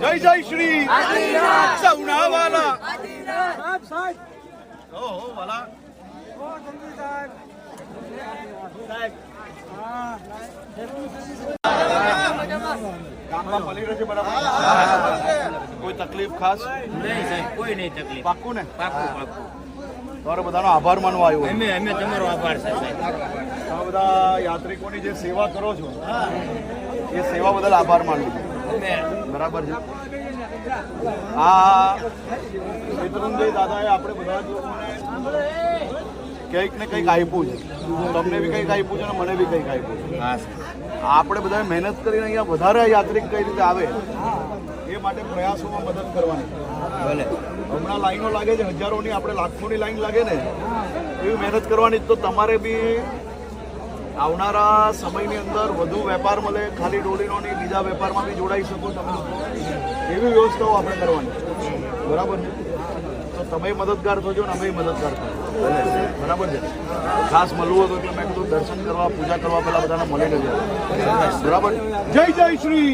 જય જય શ્રી સૌના વાલા ઓહો વાલા. કોઈ તકલીફ ખાસ? નહીં સાહેબ કોઈ નહીં તકલીફ. પાક્કું ને? પાકું પાકું તમારો બધાનો આભાર માનવા આવ્યો. અમે અમે તમારો આભાર સાહેબ. આ બધા યાત્રિકોની જે સેવા કરો છો એ સેવા બદલ આભાર માનું છું. બરાબર છે? આ ચેતનભાઈ દાદાએ આપણે બધા કંઈક ને કંઈક આપ્યું છે. તમને બી કંઈક આપ્યું છે અને મને બી કંઈક આપ્યું છે. હા આપણે બધાએ મહેનત કરીને અહીંયા વધારે યાત્રિક કઈ રીતે આવે એ માટે પ્રયાસોમાં મદદ કરવાની. ભલે. હમણાં લાઈનો લાગે છે હજારોની આપણે લાખોની લાઈન લાગે ને એવી મહેનત કરવાની તો તમારે બી આવનારા સમયની અંદર વધુ વેપાર મળે ખાલી ડોલીનો નહીં બીજા વેપારમાં બી જોડાઈ શકો તમે એવી વ્યવસ્થાઓ આપણે કરવાની. બરાબર છે? તો તમે મદદગાર થજો ને અમે મદદગાર થજો. બરાબર છે? ખાસ મળવું હતું એટલે મેં કીધું દર્શન કરવા પૂજા કરવા પહેલા બધાને મળી લેજો બરાબર જય જય શ્રી.